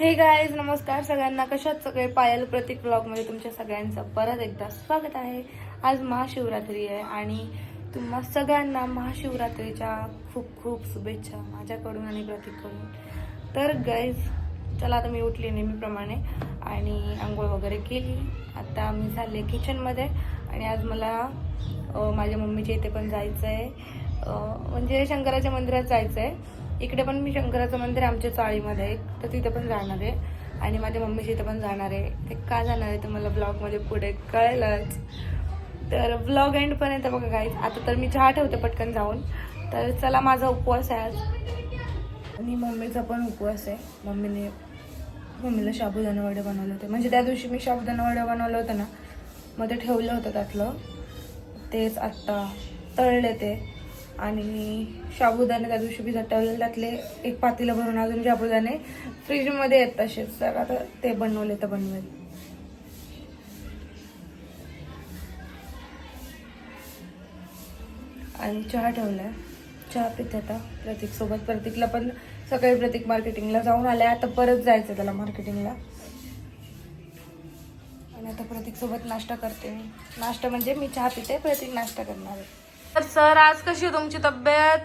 हे गाईज नमस्कार सगळ्यांना. कशात सगळे पायल प्रतीक ब्लॉगमध्ये तुमच्या सगळ्यांचं परत एकदा स्वागत आहे. आज महाशिवरात्री आहे आणि तुम्हा सगळ्यांना महाशिवरात्रीच्या खूप खूप शुभेच्छा माझ्याकडून आणि प्रतीककडून. तर गाईज चला आता मी उठली नेहमीप्रमाणे आणि आंघोळ वगैरे केली. आता मी झाले किचनमध्ये आणि आज मला माझ्या मम्मीच्या इथे पण जायचं आहे म्हणजे शंकराच्या मंदिरात जायचं आहे इकडे पण मी शंकराचं मंदिर आमच्या चाळीमध्ये आहे तर तिथे पण जाणार आहे. आणि माझ्या मम्मीच्या इथं पण जाणार आहे. ते का जाणार आहे तर मला ब्लॉगमध्ये पुढे कळेलच. तर ब्लॉग एंडपर्यंत बघा गाईज आता तर मी चहा ठेवते पटकन जाऊन. तर चला माझा उपवास आहे आज. आणि मम्मीचा पण उपवास आहे. मम्मीने मम्मीला शाबुदाना वडे बनवले होते. म्हणजे त्या दिवशी मी शाबुदाना वडे बनवलं होतं ना मग ते ठेवलं होतं त्यातलं. तेच आत्ता तळले ते. आणि शाबुदाणे त्या दिवशी भिजत ठेवलेले त्यातले एक पातीला भरून अजून शाबुदाणे फ्रीजमध्ये येत तसेच. तर आता ते बनवले तर बनवेल. आणि चहा ठेवलाय. चहा पिते आता प्रतीक सोबत. प्रतीकला पण सकाळी प्रतीक मार्केटिंगला जाऊन आले आता परत जायचं त्याला मार्केटिंगला. आणि आता प्रतीक सोबत नाश्ता करते मी. नाश्ता म्हणजे मी चहा पिते प्रतीक नाश्ता करणार आहे. तर सर आज कशी आहे तुमची तब्येत?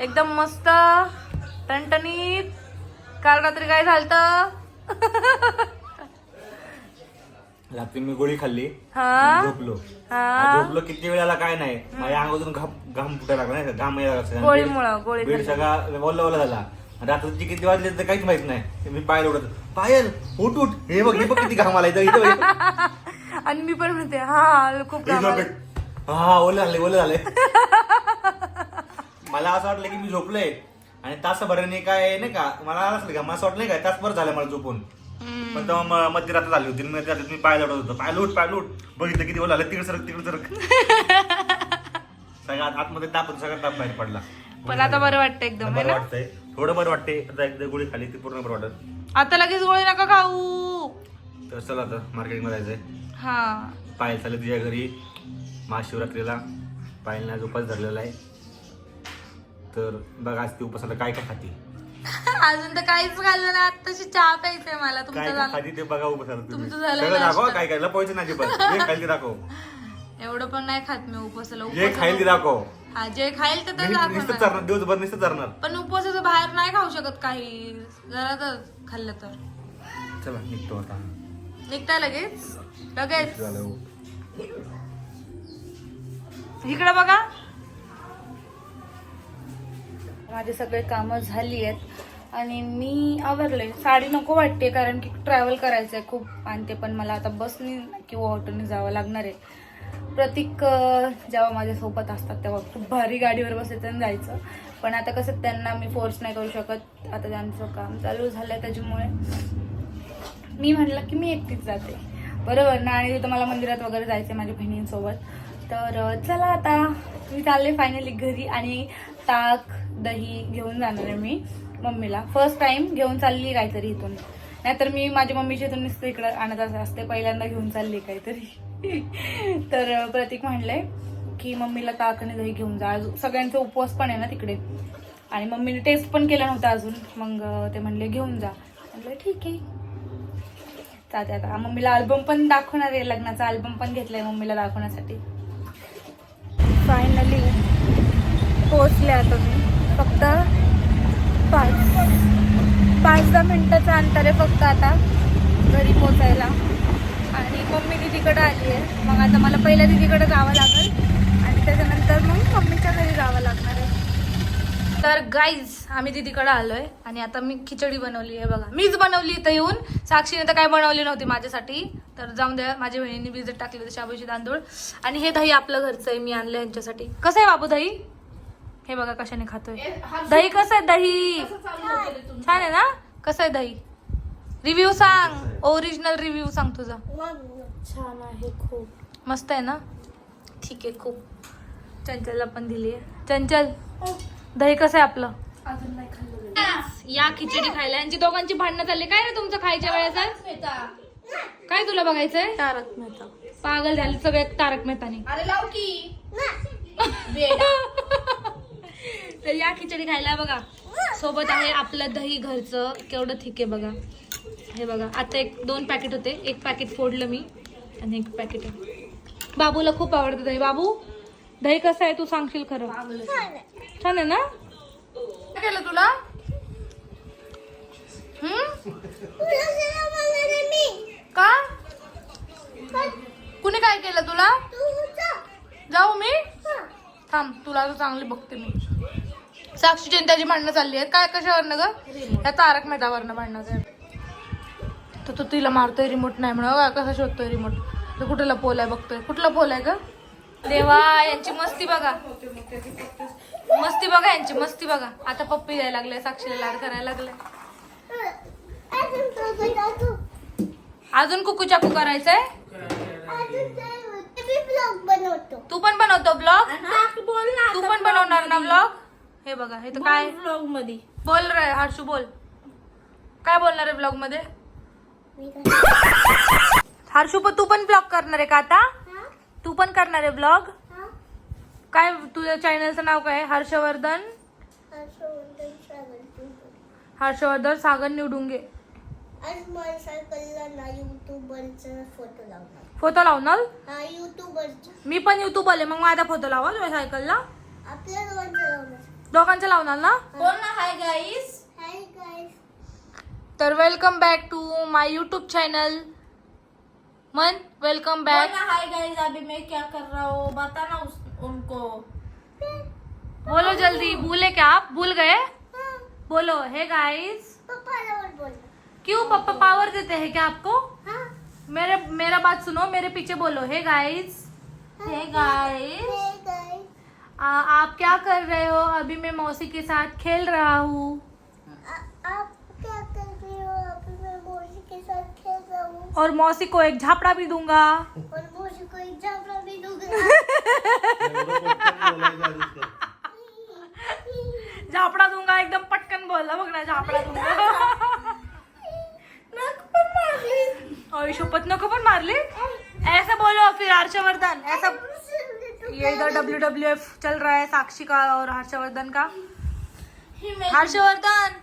एकदम मस्त टणटणीत. काल रात्री काय झालं रात्री मी गोळी खाल्ली. हा? झोपलो. हा? झोपलो किती वेळाला काय नाही. माझ्या अंगातून घाम घाम फुटायला लागला नाही? घाम यायला. गोळीमुळं, गोळी सगळा ओला ओला झाला. रात्रीचे किती वाजले तर काहीच माहीत नाही. मी पायल उडत पायल उठ उठ. हे बघ हे बघ किती घाम आला इथं. आणि मी पण म्हणते हा खूप. हा ओलं झाले ओलं झाले मला असं वाटलं की मी झोपलोय. आणि तासभराने काय नाही का मला आलं असेल का मला असं वाटलं नाही का तासभर झालं मला झोपून. पण तेव्हा मध्यरात्र झाली होती मध्यरात्री मी पाय लढत होतो. पाय लूट पाय लूट. बघितलं किती ओलं झालं तिकडे सरक तिकडे सरक. सगळ्यात आतमध्ये ताप होता, सगळा ताप बाहेर पडला. पण आता बरं वाटतं एकदम बरं वाटतंय. थोडं बरं वाटतंय. आता एकदा गोळी खाली ती पूर्ण बरं वाटत. आता लगेच गोळी नका खाऊ. तर चला आता मार्केटिंगमध्ये जायचंय. हा. पायल चालले तुझ्या घरी. महाशिवरात्रीला पायलने आज उपास धरलेला आहे. तर बघा आज ती उपासाला काय काय खाती? अजून तर काहीच खाल्लं नाही. आताशी चहा प्यायचंय मला. काय तुमचं काय झालं? खाती ते बघा उपासाला तुम्ही. तुमचं झालं सगळं दाखव नाश्ता. काय काय लपवायचं नाही पण जे खाईल ते दाखव. एवढं पण नाही खात मी उपवासाला जे खाईल ते उपवासाला- दाखव. हा जे खाईल ते तर मी नुसतं दाखवणार चरणार दिवसभर नुसतं चरणार. पण उपवासाचं बाहेर नाही खाऊ शकत काही. जरा तर खाल्लं तर. चला निघतो आता. निघताय लगेच? लगेच? झालं. इकडे बघा. माझे सगळे कामं झाली आहेत आणि मी आवरले. साडी नको वाटते कारण की ट्रॅव्हल करायचं आहे खूप आणि ते पण मला आता बसने किंवा ऑटोने जावं लागणार आहे. प्रतीक जेव्हा माझ्यासोबत असतात तेव्हा खूप भारी गाडीवर बसायचं आणि जायचं. पण आता कसं त्यांना मी फोर्स नाही करू शकत. आता त्यांचं काम चालू झालं आहे त्याच्यामुळे मी म्हटलं की मी एकटीच जाते. बरोबर ना? आणि तिथं मला मंदिरात वगैरे जायचं माझ्या बहिणींसोबत. तर चला आता मी चालले फायनली घरी आणि ताक दही घेऊन जाणार आहे मी मम्मीला. फर्स्ट टाइम घेऊन चालली काहीतरी इथून. नाहीतर मी माझ्या मम्मीच्या इथून नुसतं इकडं आणत असते. पहिल्यांदा घेऊन चालली काहीतरी. तर प्रतीक म्हणलंय की मम्मीला ताक आणि दही घेऊन जा. आज सगळ्यांचा उपवास पण आहे ना तिकडे. आणि मम्मीने टेस्ट पण केला नव्हता अजून. मग ते म्हणले घेऊन जा. म्हटलं ठीक आहे. जाते आता. मम्मीला अल्बम पण दाखवणार आहे लग्नाचा अल्बम पण घेतलाय मम्मीला दाखवण्यासाठी. फायनली पोहोचले आता मी. फक्त पाच पाच दहा मिनिटाचं अंतर आहे फक्त आता घरी पोचायला आणि मम्मी दिदीकडे आली आहे. मग आता मला पहिल्या दिदीकडे जावं लागेल. आणि त्याच्यानंतर मग मम्मीच्या घरी जावं लागणार तर गाईज आम्ही दिदीकडे आलोय आणि आता मी खिचडी बनवली आहे बघा. मीच बनवली इथं येऊन. साक्षीने तर काय बनवली नव्हती माझ्यासाठी. तर जाऊन द्या माझ्या बहिणीने विजिट टाकली होती शाबूची तांदूळ. आणि हे दही आपलं घरचं आहे मी आणलं यांच्यासाठी. कसं आहे बाबू दही? हे बघा कशाने खातोय. दही कसं आहे दही? छान आहे ना? कसं आहे दही? रिव्ह्यू सांग. ओरिजिनल रिव्ह्यू सांग तुझा. छान आहे खूप. मस्त आहे ना? ठीक आहे खूप. चंचलला पण दिली आहे चंचल दही कसं आहे आपलं? अजून नाही खाल्लं या खिचडी खायला. यांची दोघांची भांडणं चालली. काय रे तुमचं खायच्या वेळेचा काय तुला बघायचंय? तारक मेहता. पागल झाले सगळे तारक मेहतानी. अरे लाव की. तर या खिचडी खायला बघा. सोबत आहे आपलं दही घरचं. केवढं थिक आहे बघा. हे बघा आता एक दोन पॅकेट होते. एक पॅकेट फोडलं मी आणि एक पॅकेट आहे. बाबूला खूप आवडतं दही. बाबू? दही कसं आहे तू सांगशील खरं? छान आहे ना? काय केलं तुला? का? कुणी काय केलं तुला? जाऊ मी? थांब तुला तर चांगली बघते मी. साक्षी त्याची भांडणं चालली आहेत. काय कशावरनं ग? या तारक मेहतावरनं भांडणं काय तर तू तिला मारतोय रिमोट नाही म्हणा कसा शोधतोय रिमोट तर कुठला पोल आहे बघतोय? कुठला पोल आहे ग? देवा यांची मस्ती बघा. मस्ती बघा यांची मस्ती बघा. आता पप्पी द्यायला लागले साक्षीला लाड करायला लागले. अजून कुकू चाकू करायचंय? तू पण बनवतो ब्लॉग? बोल ना तू पण बनवणार ना ब्लॉग? हे बघा हे तर काय? ब्लॉगमध्ये बोल रे हर्षू बोल. काय बोलणार आहे ब्लॉगमध्ये हर्षू पण तू पण ब्लॉग करणार आहे का आता? तू पण करणार आहे ब्लॉग? काय तुझ्या चॅनलचं नाव काय? आहे? हर्षवर्धन हर्षवर्धन सागर निवडुंगे आज मला सायकलला ना युट्यूबरचा फोटो लावणार. फोटो लावणार? हा युट्यूबरचा. मी पण युट्यूब आले मग माझा फोटो लावा तुझ्या सायकलला. दोघांचा लावणार. ना? बोल ना हाय गाईस हाय गाईस तर welcome back to my YouTube channel मन वेलकम बॅक ना हाय गाइस अभी मैं क्या कर रहा हूँ? बता ना उस, उनको. बोलो जल्दी भूले क्या आप? भूल गए? बोलो हे गाइस क्यों पापा पावर देते हैं क्या आपको? हाँ। मेरे मेरा बात सुनो मेरे पीछे बोलो हे। Guys hey guys hey guys आप क्या कर रहे हो? अभी मैं मौसी के साथ खेल रहा हूँ आप क्या कर रहे हो अभी मैं मौसी के साथ खेल रहा हूँ और मौसी को एक झापड़ा भी दूँगा। और मौसी को एक जाफरा भी दूँगा। झापड़ा दूँगा एकदम पटकन बोलला बघ ना झापड़ा दूँगा। नाक पर मार ली। और शपथ नको पण मारली ऐसा बोलो फिर हर्षवर्धन। ऐसा ये इधर डब्ल्यू डब्ल्यू एफ़ चल रहा है साक्षी का और हर्षवर्धन का। हर्षवर्धन!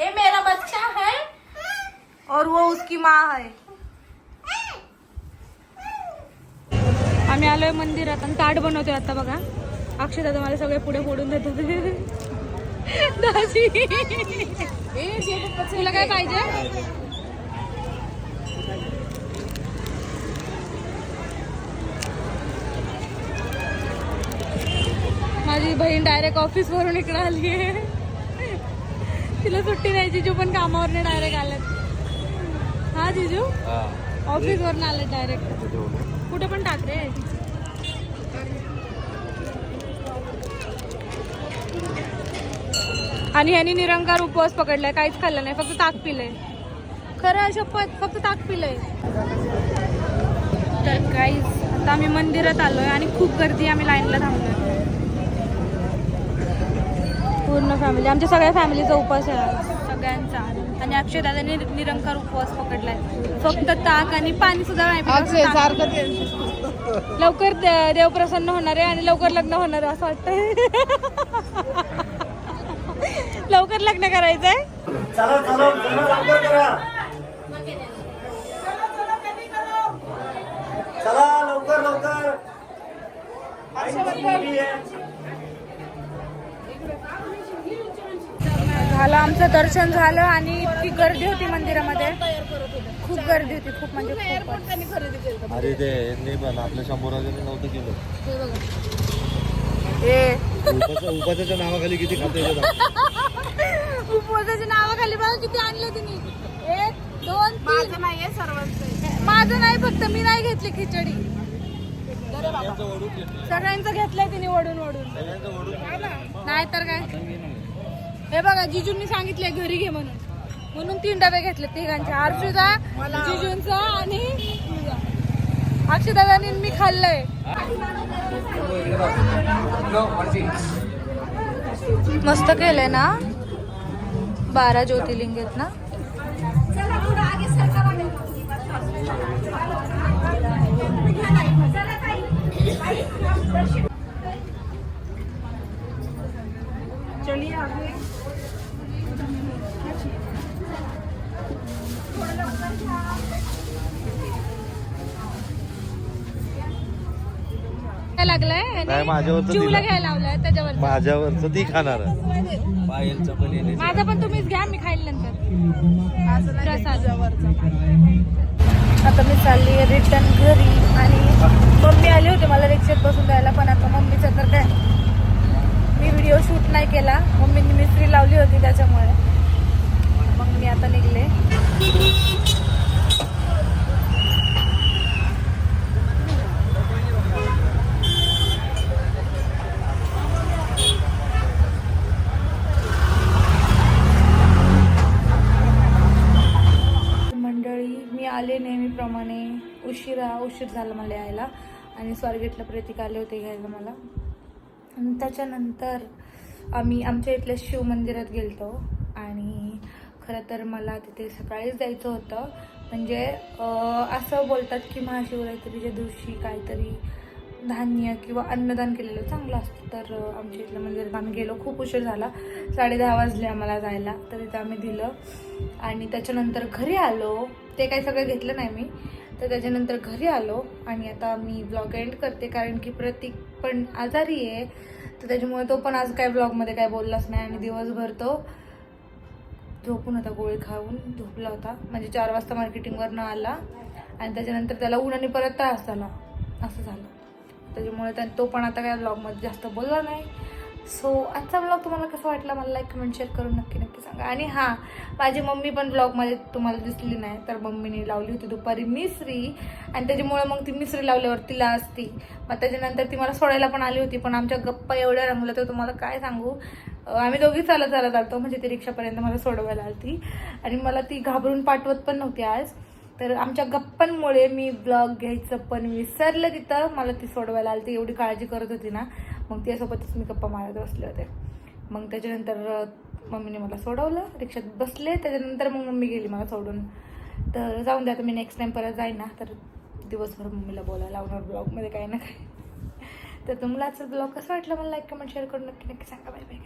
ये मेरा बच्चा है। और वो उसकी माँ है। आम्ही आलोय मंदिरात आणि ताट बनवतोय आता बघा. अक्षय दादा मला सगळे पुढे फोडून देतात दाजी. तुला काय पाहिजे? माझी बहीण डायरेक्ट ऑफिस वरून इकडे आली आहे तिला सुट्टी नाही जिजू पण कामावर डायरेक्ट आल्यात. हा जिजू? ऑफिस वरून आले डायरेक्ट कुठे पण टाक रे. आणि ह्यांनी निरंकार उपवास पकडलाय काहीच खाल्लं नाही फक्त ताक पिलंय. खरं शपथ फक्त ताक पिलंय. तर काहीच आता आम्ही मंदिरात आलोय आणि खूप गर्दी आम्ही लाईनला थांबलोय. पूर्ण फॅमिली आमच्या सगळ्या फॅमिलीचा उपवास आहे सगळ्यांचा. आणि अक्षयदादांनी निरंकार उपवास पकडलाय. फक्त ताक आणि पाणी सुद्धा नाही पिलं. लवकर दे- देव प्रसन्न होणार आहे आणि लवकर लग्न होणार आहे असं वाटतंय. लवकर लग्न करायचंय. चला चला चला लवकर करा. चला लवकर लवकर. आईची मुलगी आहे. झालं आमचं दर्शन झालं आणि गर्दी होती मंदिरामध्ये. खूप गर्दी होती खूप म्हणजे खूप. अरे ते यांनी पण आपल्या शंभर वगैरे नव्हतं केलं. उपाच्याच्या नावाखाली किती खाते उपवासाच्या नावाखाली बघा किती आणले तिने. एक दोन माझं नाहीये सर्वांचं. माझं नाही फक्त मी नाही घेतली खिचडी. सगळ्यांचं घेतलंय. तिने वडून वडून नाही तर काय? हे बघा जिजूंनी सांगितलंय घरी घे म्हणून. म्हणून तीन डबे घेतले तिघांचे. हर्षूचा जिजूंचा आणि. अक्षदादानी मी खाल्लंय. मस्त केलंय ना? बारा ज्योतिर्लिंग आहेत ना? काय लागलाय नाही, माझ्यावरचं चिवला दिलं. घ्यायला लावलाय त्याच्यावर माझ्यावरच ती खाणार पायलचं पण येणे माझं पण तुम्हीच घ्या मी खाईल नंतर. प्रसाद. आता मी चालली आहे रिटर्न घरी आणि मम्मी आले होते मला रिक्षेत बसून द्यायला पण आता मम्मीचं तर काय? मी व्हिडिओ शूट नाही केला. मम्मीनी मिस्त्री लावली होती त्याच्यामुळे. मग मी आता निघले मंडळी मी आले नेहमीप्रमाणे उशिरा उशीर झाला मला यायला आणि स्वारगेटला प्रतीक आले होते घ्यायला मला. आणि त्याच्यानंतर आम्ही आमच्या इथल्या शिवमंदिरात गेलतो आणि खरं तर मला तिथे सकाळीच जायचं होतं. म्हणजे असं बोलतात की महाशिवरात्रीच्या दिवशी काहीतरी धान्य किंवा अन्नदान केलेलं चांगलं असतं. तर आमच्या इथल्या मंदिरात आम्ही गेलो खूप उशीर झाला. साडे दहा वाजले आम्हाला जायला तर तिथं आम्ही दिलं. आणि त्याच्यानंतर घरी आलो. ते काही सगळं घेतलं नाही मी. तर त्याच्यानंतर घरी आलो आणि आता मी ब्लॉग एंड करते कारण की प्रतीक पण आजारी आहे. तर त्याच्यामुळे तो पण आज काय ब्लॉगमध्ये काय बोललाच नाही आणि दिवसभर तो झोपून होता गोळी खाऊन झोपला होता. म्हणजे चार वाजता मार्केटिंगवरनं आला आणि त्याच्यानंतर त्याला उन्हाने परत त्रास झाला. असं झालं. त्याच्यामुळे त्या तो पण आता काय ब्लॉगमध्ये जास्त बोलला नाही. सो आजचा ब्लॉग तुम्हाला कसा वाटला मला लाईक कमेंट शेअर करून नक्की नक्की सांगा. आणि हां माझी मम्मी पण ब्लॉगमध्ये तुम्हाला दिसली नाही तर मम्मीने लावली होती दुपारी मिसरी. आणि त्याच्यामुळे मग ती मिसरी लावल्यावर तिला असती मग त्याच्यानंतर ती मला सोडायला पण आली होती पण आमच्या गप्पा एवढ्या रंगल्या तर तुम्हाला काय सांगू? आम्ही दोघी चालत चालत आलतो म्हणजे ती रिक्षापर्यंत मला सोडवायला आली आणि मला ती घाबरून पाठवत पण नव्हती आज. तर आमच्या गप्पांमुळे मी ब्लॉग घ्यायचं पण विसरलं तिथं. मला ती सोडवायला आली ती एवढी काळजी करत होती ना. मग त्यासोबतच मी गप्पा मारत बसले होते. मग त्याच्यानंतर मम्मीने मला सोडवलं. रिक्षात बसले. त्याच्यानंतर मग मम्मी गेली मला सोडून. तर जाऊन द्या आता मी नेक्स्ट टाइम परत जाईन. ना तर दिवसभर मम्मीला बोलायला लावणार ब्लॉगमध्ये काही ना काही. तर तुम्हाला आजचा ब्लॉग कसा वाटला? मला लाईक कमेंट शेअर करून नक्की नक्की सांगा. Bye bye